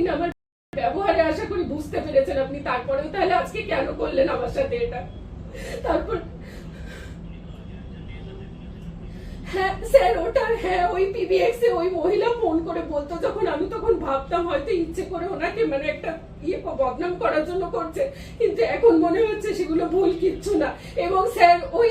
দিন আমার ব্যবহারে আশা করি বুঝতে পেরেছেন আপনি, তারপরেও তাহলে আজকে কেন করলেন আমার সাথে এটা? তারপর হ্যাঁ স্যার, ওটা হ্যাঁ ওই এ ওই মহিলা ফোন করে আমি তখন ভাবতাম হয়তো ইচ্ছে করে ওনাকে মানে একটা ইয়ে বদনাম করার জন্য করছে, কিন্তু এখন মনে হচ্ছে সেগুলো ভুল কিচ্ছু না। এবং স্যার, ওই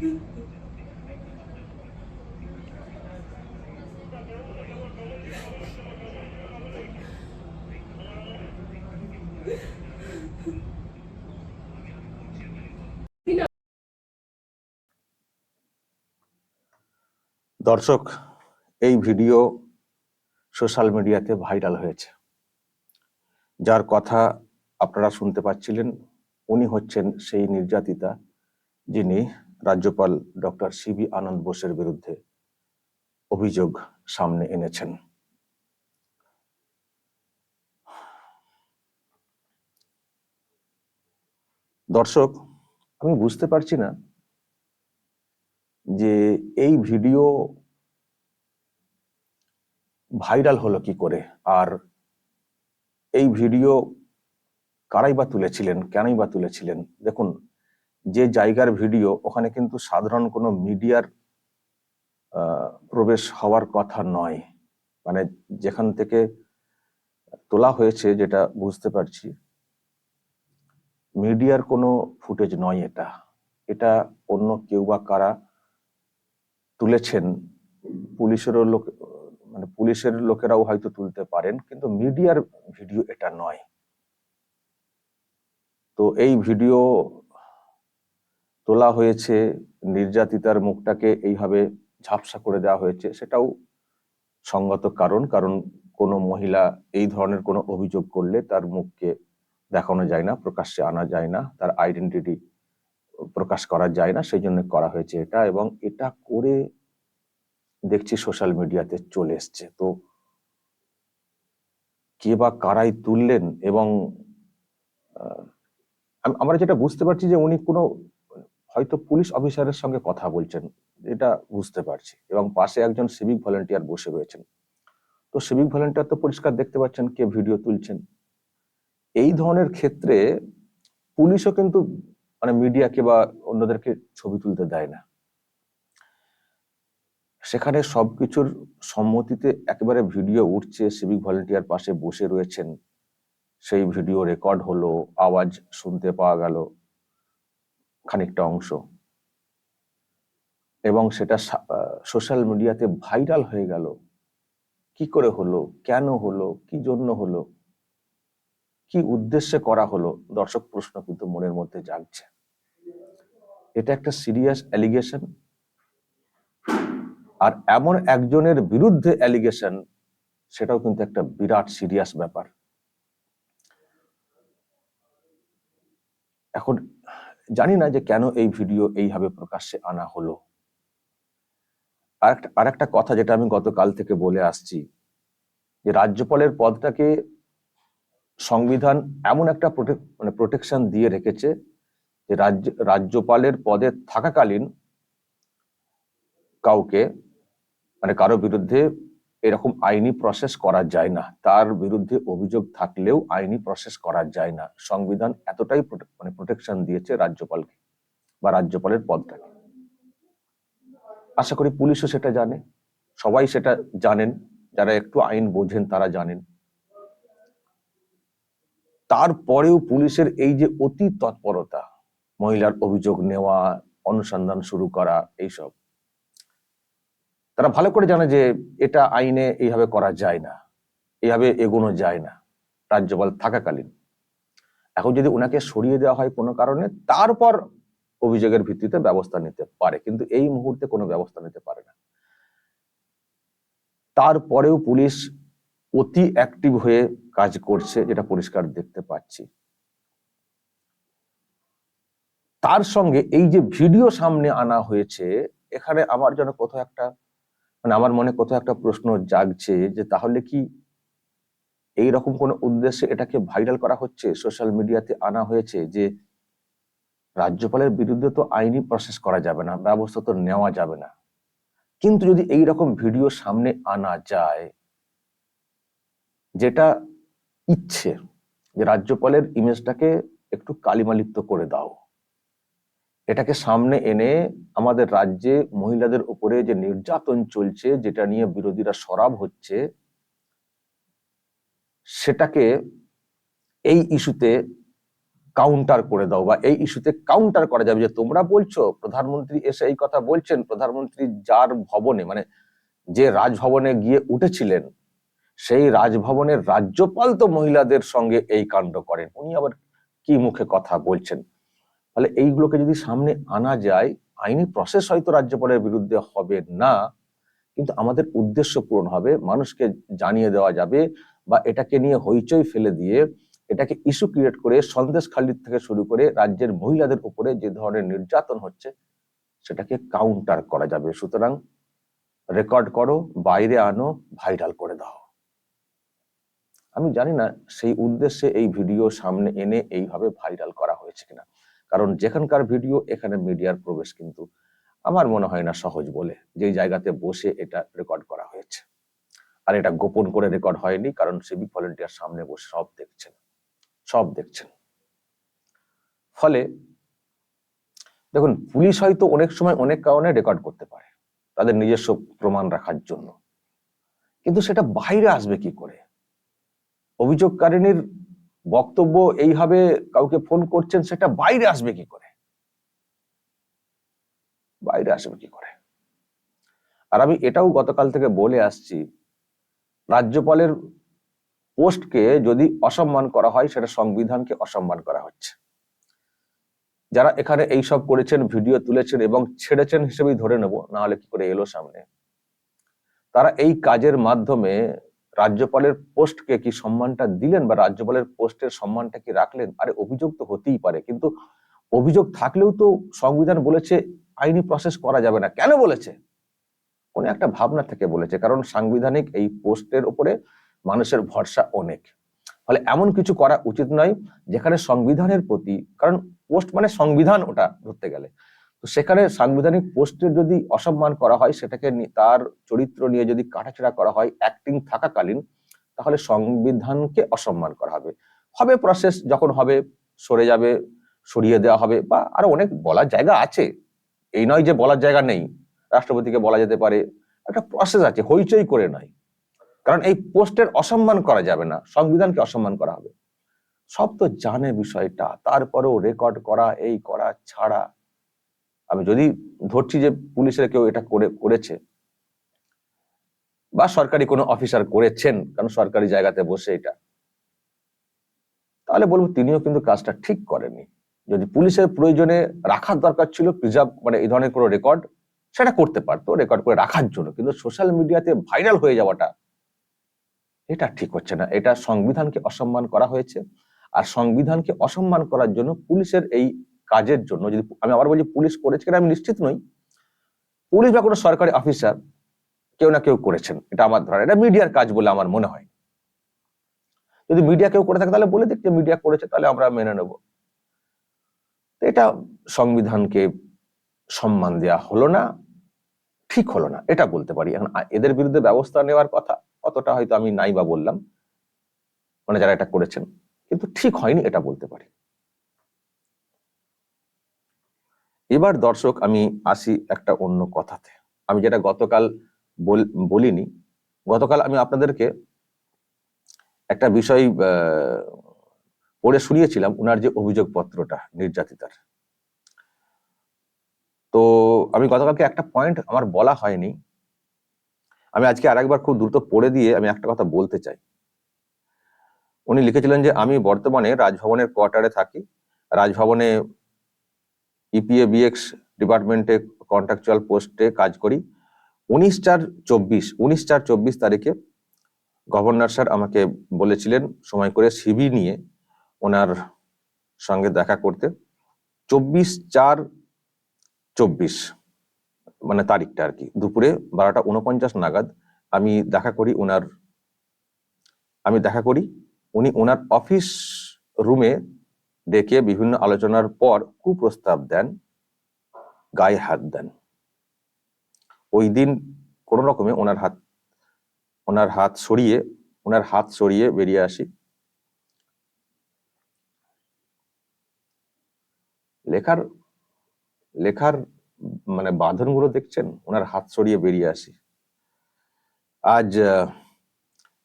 দর্শক, এই ভিডিও সোশ্যাল মিডিয়াতে ভাইরাল হয়েছে। যার কথা আপনারা শুনতে পাচ্ছিলেন, উনি হচ্ছেন সেই নির্যাতিতা যিনি রাজ্যপাল ডক্টর সিবি আনন্দ বোসের বিরুদ্ধে অভিযোগ সামনে এনেছেন। দর্শক, আমি বুঝতে পারছি না যে এই ভিডিও ভাইরাল হলো কি করে, আর এই ভিডিও কারাই বা তুলেছিলেন, কেনই বা তুলেছিলেন? দেখুন যে জায়গার ভিডিও, ওখানে কিন্তু সাধারণ কোনো মিডিয়ার প্রবেশ হওয়ার কথা নয়। মানে যেখান থেকে তোলা হয়েছে যেটা বুঝতে পারছি, মিডিয়ার কোনো ফুটেজ নয় এটা। এটা অন্য কেউ বা কারা তুলেছেন, পুলিশেরও লোক মানে পুলিশের লোকেরাও হয়তো তুলতে পারেন, কিন্তু মিডিয়ার ভিডিও এটা নয়। তো এই ভিডিও তোলা হয়েছে, নির্যাতিতার মুখটাকে এইভাবে ঝাপসা করে দেওয়া হয়েছে, সেটাও সঙ্গত কারণ কারণ কোনো মহিলা এই ধরনের কোনো অভিযোগ করলে তার মুখকে দেখানো যায় না, প্রকাশ্যে আনা যায় না, তার আইডেন্টিটি প্রকাশ করা যায় না, সেই জন্য করা হয়েছে এটা এবং এটা করে দেখছি সোশ্যাল মিডিয়াতে চলে এসছে। তো কে বা কারাই তুললেন এবং আমরা যেটা বুঝতে পারছি যে উনি কোনো হয়তো পুলিশ অফিসারের সঙ্গে কথা বলছেন, এটা বুঝতে পারছি। এবং পাশে একজন সিভিক ভলেন্টিয়ার বসে রয়েছেন। তো সিভিক ভলেন্টিয়ার তো পরিষ্কার দেখতে পাচ্ছেন কে ভিডিও তুলছেন। এই ধরনের ক্ষেত্রে পুলিশও কিন্তু মানে মিডিয়াকে বা অন্যদেরকে ছবি তুলতে দেয় না। সেখানে সবকিছুর সম্মতিতে একেবারে ভিডিও উঠছে সিভিক ভলেন্টিয়ার পাশে বসে রয়েছেন। সেই ভিডিও রেকর্ড হলো, আওয়াজ শুনতে পাওয়া গেল। খানিকটা অংশ। এবং সেটা সোশ্যাল মিডিয়াতে ভাইরাল হয়ে গেল। কি করে হলো? কেন হলো? কি জন্য হলো? কি উদ্দেশ্যে করা হলো? দর্শক প্রশ্ন কিন্তু মনের মধ্যে জাগছে। এটা একটা সিরিয়াস অ্যালিগেশন আর এমন একজনের বিরুদ্ধে অ্যালিগেশন সেটাও কিন্তু একটা বিরাট সিরিয়াস ব্যাপার। এখন জানি না যে কেন এই ভিডিও এইভাবে প্রকাশ্যে আনা হলো। আর একটা কথা যেটা আমি গতকাল থেকে বলে আসছি, যে রাজ্যপালের পদটাকে সংবিধান এমন একটা মানে প্রোটেকশন দিয়ে রেখেছে যে রাজ্য, রাজ্যপালের পদে থাকাকালীন কাউকে মানে কারও বিরুদ্ধে এরকম আইনি প্রসেস করা যায় না। তার বিরুদ্ধে অভিযোগ থাকলেও আইনি প্রসেস করা যায় না। সংবিধান এতটাই মানে প্রোটেকশন দিয়েছে রাজ্যপালকে বা রাজ্যপালের পদটাকে। আশা করি পুলিশও সেটা জানে। সবাই সেটা জানেন। যারা একটু আইন বোঝেন তারা জানেন। তারপরেও পুলিশের এই যে অতি তৎপরতা, মহিলার অভিযোগ নেওয়া, অনুসন্ধান শুরু করা, এইসব তারা ভালো করে জানে যে এটা আইনে এইভাবে করা যায় না, এইভাবে এগোনো যায় না, রাজ্যপাল থাকাকালীন। এখন যদি ওনাকে সরিয়ে দেওয়া হয় কোনো কারণে, তারপর অভিযোগের ভিত্তিতে ব্যবস্থা নিতে পারে, কিন্তু এই মুহূর্তে কোনো ব্যবস্থা নিতে পারে না। তারপরেও পুলিশ অতি অ্যাক্টিভ হয়ে কাজ করছে, যেটা পরিষ্কার দেখতে পাচ্ছি। তার সঙ্গে এই যে ভিডিও সামনে আনা হয়েছে, এখানে আমার যেন কোথাও একটা মানে আমার মনে কোথাও একটা প্রশ্ন জাগছে যে তাহলে কি এই রকম কোন উদ্দেশ্যে এটাকে ভাইরাল করা হচ্ছে? সোশ্যাল মিডিয়াতে আনা হয়েছে যে রাজ্যপালের বিরুদ্ধে তো আইনি প্রসেস করা যাবে না, ব্যবস্থা তো নেওয়া যাবে না। কিন্তু যদি এই রকম ভিডিও সামনে আনা যায়, যেটা ইচ্ছে, যে রাজ্যপালের ইমেজটাকে একটু কালিমালিপ্ত করে দাও। এটাকে সামনে এনে আমাদের রাজ্যে মহিলাদের উপরে যে নির্যাতন চলছে, যেটা নিয়ে বিরোধীরা সরাব হচ্ছে, সেটাকে এই ইস্যুতে কাউন্টার করে দাও বা এই ইস্যুতে কাউন্টার করা যাবে। যে তোমরা বলছো, প্রধানমন্ত্রী এসে এই কথা বলছেন, প্রধানমন্ত্রী যার ভবনে মানে যে রাজভবনে গিয়ে উঠেছিলেন, সেই রাজভবনের রাজ্যপাল তো মহিলাদের সঙ্গে এই কাণ্ড করেন। উনি আবার কি মুখে কথা বলছেন? ফলে এইগুলোকে যদি সামনে আনা যায়, আইনি প্রসেস হয়তো রাজ্যপালের বিরুদ্ধে হবে না, কিন্তু আমাদের উদ্দেশ্য পূরণ হবে, মানুষকে জানিয়ে দেওয়া যাবে বা এটাকে নিয়ে হইচই ফেলে দিয়ে এটাকে ইস্যু ক্রিয়েট করে, সন্দেশ খালিদ থেকে শুরু করে রাজ্যের মহিলাদের উপরে যে ধরনের নির্যাতন হচ্ছে, সেটাকে কাউন্টার করা যাবে। সুতরাং রেকর্ড করো, বাইরে আনো ভাইরাল করে দাও। আমি জানি না সেই উদ্দেশ্যে এই ভিডিও সামনে এনে এইভাবে ভাইরাল করা হয়েছে কিনা। কারণ যেখানকার ভিডিও, এখানে মিডিয়ার প্রবেশ কিন্তু আমার মনে হয় না সহজ বলে। যেই জায়গাতে বসে এটা রেকর্ড করা হয়েছে। আর এটা গোপন করে রেকর্ড হয়নি, কারণ সিভিক ভলেন্টিয়ার সামনে বসে সব দেখছেন। সব দেখছেন। ফলে দেখুন, পুলিশ হয়তো অনেক সময় অনেক কারণে রেকর্ড করতে পারে তাদের নিজস্ব প্রমাণ রাখার জন্য। কিন্তু সেটা বাইরে আসবে কি করে? অভিযোগকারিনীর বক্তব্য এইভাবে কাউকে ফোন করছেন, সেটা বাইরে আসবে কি করে? বাইরে আসবে কি করে? আর আমি এটাও গতকাল থেকে বলে আসছি, রাজ্যপালের পোস্টকে যদি অসম্মান করা হয়, সেটা সংবিধানকে অসম্মান করা হচ্ছে। যারা এখানে এই সব করেছেন, ভিডিও তুলেছেন এবং ছেড়েছেন হিসেবেই ধরে নেব, না হলে কি করে এলো সামনে? তারা এই কাজের মাধ্যমে রাজ্যপালের পোস্টকে কি সম্মানটা দিলেন বা রাজ্যপালের পোস্টের সম্মানটা কি রাখলেন? আরে, অভিযোগ তো হতেই পারে, কিন্তু অভিযোগ থাকলেও তো সংবিধান বলেছে আইনি প্রসেস করা যাবে না। কেন বলেছে? কোন একটা ভাবনা থেকে বলেছে, কারণ সাংবিধানিক এই পোস্টের উপরে মানুষের ভরসা অনেক। ফলে এমন কিছু করা উচিত নয় যেখানে সংবিধানের প্রতি, কারণ পোস্ট মানে সংবিধান ওটা ধরতে গেলে। তো সেখানে সাংবিধানিক পোস্টের যদি অসম্মান করা হয়, সেটাকে তার চরিত্র নিয়ে যদি কাটাছেড়া করা হয় অ্যাক্টিং থাকাকালীন, তাহলে সংবিধানকে অসম্মান করা হবে। হবে প্রসেস যখন হবে, সরে যাবে, সরিয়ে দেওয়া হবে, বা আরও অনেক বলার জায়গা আছে। এই নয় যে বলার জায়গা নেই, রাষ্ট্রপতিকে বলা যেতে পারে, একটা প্রসেস আছে, হইচই করে নয়। কারণ এই পোস্টের অসম্মান করা যাবে না, সংবিধানকে অসম্মান করা হবে। সব তো জানে বিষয়টা, তারপরেও রেকর্ড করা, এই করা, ছাড়া আমি যদি ধরছি যে পুলিশের কেউ এটা করে, করেছে, বা সরকারি কোনো অফিসার করেছেন, কারণ সরকারি জায়গাতে বসে এটা, তাহলে বলব তিনিও কিন্তু কাজটা ঠিক করেননি। যদি পুলিশের প্রয়োজনে রাখার দরকার ছিল, প্রিজার্ভ মানে এই ধরনের কোনো রেকর্ড, সেটা করতে পারতো, রেকর্ড করে রাখার জন্য, কিন্তু সোশ্যাল মিডিয়াতে ভাইরাল হয়ে যাওয়াটা, এটা ঠিক হচ্ছে না। এটা সংবিধানকে অসম্মান করা হয়েছে, আর সংবিধানকে অসম্মান করার জন্য পুলিশের এই কাজের জন্য, যদি আমি আবার বলছি পুলিশ করেছে কিনা আমি নিশ্চিত নই। পুলিশ বা কোনো সরকারি অফিসার কেউ না কেউ করেছেন, এটা আমার ধারণা। এটা মিডিয়ার কাজ বলে আমার মনে হয়। যদি মিডিয়া কেউ করে থাকে তাহলে বলে দিক যে মিডিয়া করেছে, তাহলে আমরা মেনে নেব। এটা সংবিধানকে সম্মান দেওয়া হলো না, ঠিক হলো না, এটা বলতে পারি। এখন এদের বিরুদ্ধে ব্যবস্থা নেওয়ার কথা, অতটা হয়তো আমি নাই বা বললাম মানে যারা এটা করেছেন, কিন্তু ঠিক হয়নি এটা বলতে পারি। এবার দর্শক, আমি আসি একটা অন্য কথাতে। আমি যেটা গতকাল বল- বলিনি, গতকাল আমি আপনাদেরকে একটা বিষয় পড়ে শুনিয়েছিলাম ওনার যে অভিযোগপত্রটা নির্যাতিতার। তো আমি গতকালকে একটা পয়েন্ট আমার বলা হয়নি। আমি আজকে আরেকবার খুব দ্রুত পড়ে দিয়ে আমি একটা কথা বলতে চাই। উনি লিখেছিলেন যে, আমি বর্তমানে রাজভবনের কোয়ার্টারে থাকি। রাজভবনে ইপিএ বিএক্স ডিপার্টমেন্টে কন্ট্রাকচুয়াল পোস্টে কাজ করি। উনিশ চার চব্বিশ, উনিশ চার চব্বিশ তারিখে গভর্নর স্যার আমাকে বলেছিলেন সময় করে সিবি নিয়ে ওনার সঙ্গে দেখা করতে। চব্বিশ চার চব্বিশ মানে তারিখটা আর কি, দুপুরে বারোটা উনপঞ্চাশ নাগাদ আমি দেখা করি ওনার, আমি দেখা করি। উনি ওনার অফিস রুমে ডেকে বিভিন্ন আলোচনার পর কুপ্রস্তাব দেন, গায়ে হাত দেন। ওই দিন কোনো রকমে ওনার হাত ওনার হাত সরিয়ে, ওনার হাত সরিয়ে বেরিয়ে আসি। লেখার লেখার মানে বাঁধনগুলো দেখছেন? ওনার হাত সরিয়ে বেরিয়ে আসি। আজ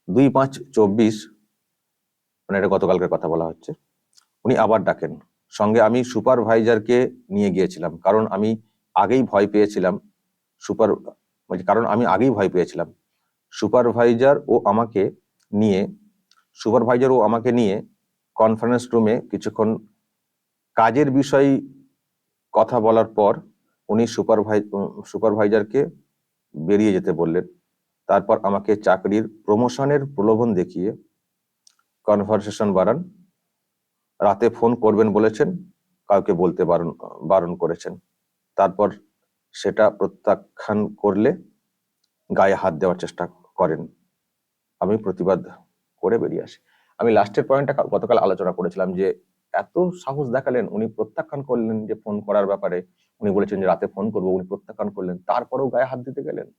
দুই পাঁচ চব্বিশ মানে এটা গতকালকের কথা বলা হচ্ছে। উনি আবার ডাকেন। সঙ্গে আমি সুপারভাইজারকে নিয়ে গিয়েছিলাম, কারণ আমি আগেই ভয় পেয়েছিলাম সুপার মানে কারণ আমি আগেই ভয় পেয়েছিলাম। সুপারভাইজার ও আমাকে নিয়ে, সুপারভাইজার ও আমাকে নিয়ে কনফারেন্স রুমে কিছুক্ষণ কাজের বিষয় কথা বলার পর উনি সুপারভাই, সুপারভাইজারকে বেরিয়ে যেতে বললেন। তারপর আমাকে চাকরির প্রমোশনের প্রলোভন দেখিয়ে কনভারসেশন বাড়ান। রাতে ফোন করবেন বলেছেন, কাউকে বলতে বারণ বারণ করেছেন। তারপর সেটা প্রত্যাখ্যান করলে গায়ে হাত দেওয়ার চেষ্টা করেন। আমি প্রতিবাদ করে বেরিয়ে আসি। আমি লাস্টের পয়েন্টটা গতকাল আলোচনা করেছিলাম যে, এত সাহস দেখালেন, উনি প্রত্যাখ্যান করলেন যে ফোন করার ব্যাপারে। উনি বলেছেন যে, রাতে ফোন করব। উনি প্রত্যাখ্যান করলেন। তারপরেও গায়ে হাত দিতে গেলেন।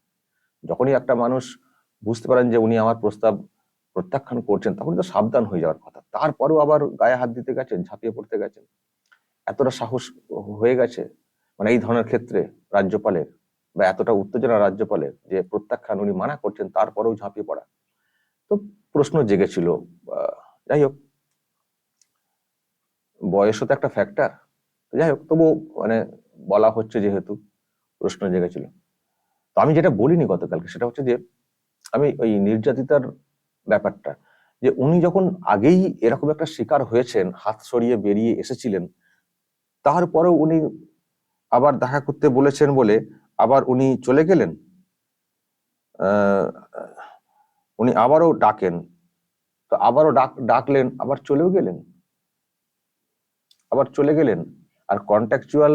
যখনই একটা মানুষ বুঝতে পারেন যে, উনি আমার প্রস্তাব প্রত্যাখ্যান করছেন তখন তো সাবধান হয়ে যাওয়ার কথা। তারপরেও আবার গায়ে হাত দিতে গেছেন, ঝাঁপিয়ে পড়তে গেছেন। এতটা সাহস হয়ে গেছে মানে এই ধরনের ক্ষেত্রে রাজ্যপালের বা এতটা উত্তেজনা রাজ্যপালের যে প্রত্যাখ্যান উনি মানা করছেন, তারপরেও ঝাঁপিয়ে পড়া। তো প্রশ্ন জেগেছিল যাই হোক। বয়সও তো একটা ফ্যাক্টর যাই হোক তবু মানে বলা হচ্ছে যেহেতু প্রশ্ন জেগেছিল। তো আমি যেটা বলিনি গতকালকে, সেটা হচ্ছে যে আমি ওই নির্যাতিতার ব্যাপারটা, যে উনি যখন আগেই এরকম একটা শিকার হয়েছেন, হাত সরিয়ে বেরিয়ে এসেছিলেন, তারপরেও উনি আবার দেখা করতে বলেছেন বলে আবার উনি চলে গেলেন উনি আবারও ডাকেন, তো আবারও ডাক, ডাকলেন, আবার চলেও গেলেন, আবার চলে গেলেন। আর কন্ট্রাকচুয়াল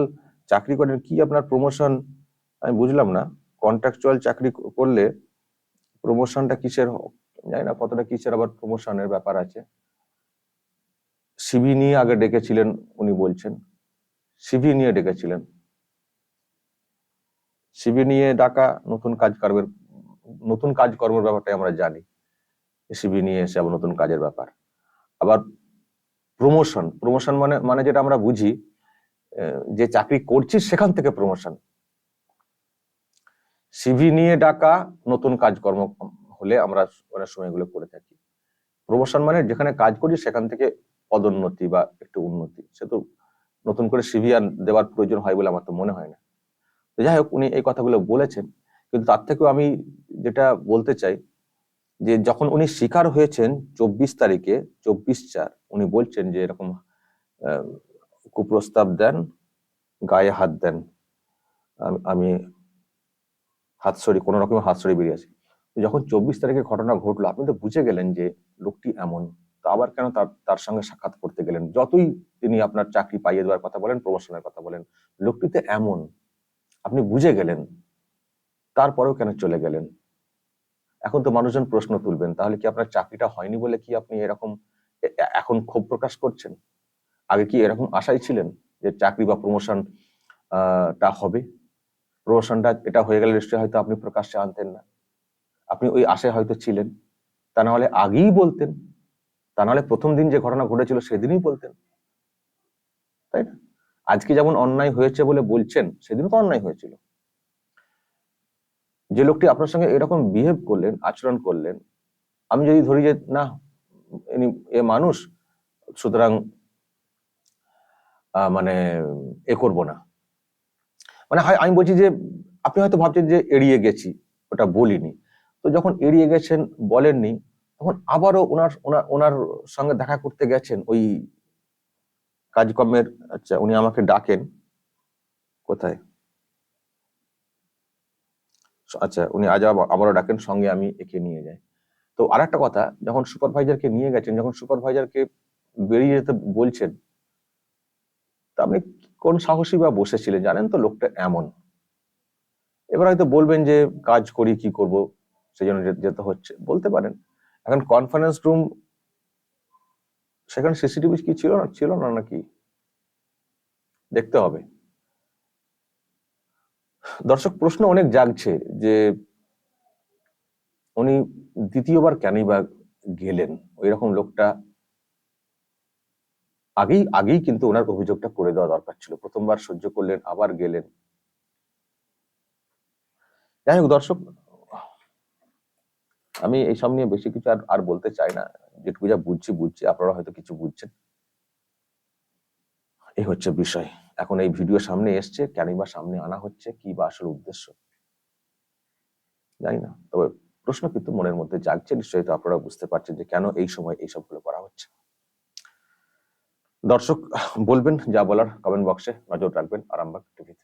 চাকরি করেন, কি আপনার প্রমোশন আমি বুঝলাম না কন্ট্রাকচুয়াল চাকরি করলে প্রমোশনটা কিসের জানি না কতটা কিসের আবার প্রমোশনের ব্যাপার আছে। সিভি নিয়ে আগে ডেকেছিলেন, উনি বলছেন। সিভি নিয়ে ডেকেছিলেন। সিভি নিয়ে ডাকা, নতুন কাজ কর্মের নতুন কাজকর্মের ব্যাপারটাই আমরা জানি। সিভি নিয়ে এসে আবার নতুন কাজের ব্যাপার। আবার প্রমোশন প্রমোশন মানে মানে যেটা আমরা বুঝি যে চাকরি করছি সেখান থেকে প্রমোশন সিভি নিয়ে ডাকা, নতুন কাজকর্ম হলে আমরা অনেক সময় এগুলো করে থাকি। প্রমোশন মানে যেখানে কাজ করি সেখান থেকে পদোন্নতি বা একটু উন্নতি। সে তো নতুন করে সিভি আর দেওয়ার প্রয়োজন হয় বলে আমার তো মনে হয় না। তো যাই হোক, উনি এই কথাগুলো বলেছেন। কিন্তু তার থেকেও আমি যেটা বলতে চাই যে, যখন উনি শিকার হয়েছেন চব্বিশ তারিখে, চব্বিশ চার, উনি বলছেন যে, এরকম কুপ্রস্তাব দেন, গায়ে হাত দেন। আমি হাত সরি কোনো রকম হাত সরি বেরিয়ে আসি। তো যখন চব্বিশ তারিখে ঘটনা ঘটলো, আপনি তো বুঝে গেলেন যে লোকটি এমন। তো আবার কেন তার তার সঙ্গে সাক্ষাৎ করতে গেলেন? যতই তিনি আপনার চাকরি পাইয়ে দেওয়ার কথা বলেন, প্রমোশনের কথা বলেন, লোকটি তো এমন। আপনি বুঝে গেলেন। তারপরেও কেন চলে গেলেন? এখন তো মানুষজন প্রশ্ন তুলবেন, তাহলে কি আপনার চাকরিটা হয়নি বলে কি আপনি এরকম এখন ক্ষোভ প্রকাশ করছেন? আগে কি এরকম আশাই ছিলেন যে চাকরি বা প্রমোশন টা হবে? প্রমোশনটা, এটা হয়ে গেলে নিশ্চয়ই হয়তো আপনি প্রকাশ্যে আনতেন না। আপনি ওই আশায় হয়তো ছিলেন। তা না হলে আগেই বলতেন। তা নাহলে প্রথম দিন যে ঘটনা ঘটেছিল সেদিনই বলতেন। তাই না? আজকে যেমন অন্যায় হয়েছে বলে বলছেন সেদিন তো অন্যায় হয়েছিল। যে লোকটি আপনার সঙ্গে এরকম বিহেভ করলেন, আচরণ করলেন, আমি যদি ধরি যে, না এ মানুষ, সুতরাং মানে এ করব না। মানে হয়, আমি বলছি যে, আপনি হয়তো ভাবছেন যে, এড়িয়ে গেছি। ওটা বলিনি। তো যখন এড়িয়ে গেছেন বলেননি, তখন আবারও ওনার ওনার ওনার সঙ্গে দেখা করতে গেছেন ওই কাজকর্মের আচ্ছা উনি আমাকে ডাকেন। কোথায়? আচ্ছা উনি আজ আবারও ডাকেন, সঙ্গে আমি একে নিয়ে যাই। তো আর একটা কথা, যখন সুপারভাইজারকে নিয়ে গেছেন, যখন সুপারভাইজারকে বেরিয়ে যেতে বলছেন, তা আপনি কোন সাহসী বা বসেছিলেন? জানেন তো, লোকটা এমন। এবার হয়তো বলবেন যে, কাজ করি, কি করব? সেই জন্য যেতে হচ্ছে। বলতে পারেন, এখন কনফারেন্স রুম সেখানে সিসিটিভি কি ছিল না? ছিল না নাকি? দেখতে হবে। দর্শক, প্রশ্ন অনেক জাগছে যে উনি দ্বিতীয়বার কেনই বা গেলেন? ওই রকম লোকটা আগেই আগেই কিন্তু ওনার অভিযোগটা করে দেওয়া দরকার ছিল। প্রথমবার সহ্য করলেন, আবার গেলেন। যাই হোক দর্শক আমি এইসব নিয়ে বেশি কিছু আর আর বলতে চাই না। যেটুকু যা বুঝছি বুঝছি। আপনারা হয়তো কিছু বুঝছেন। এই হচ্ছে বিষয়। এখন এই ভিডিও সামনে এসছে কেনই বা সামনে আনা হচ্ছে, কি বা আসল উদ্দেশ্য? জানি না। তবে প্রশ্ন কিন্তু মনের মধ্যে জাগছে, নিশ্চয়ই তো আপনারা বুঝতে পারছেন যে কেন এই সময় এইসবগুলো করা হচ্ছে। দর্শক, বলবেন যা বলার কমেন্ট বক্সে নজর রাখবেন, আরামবাগ টিভিতে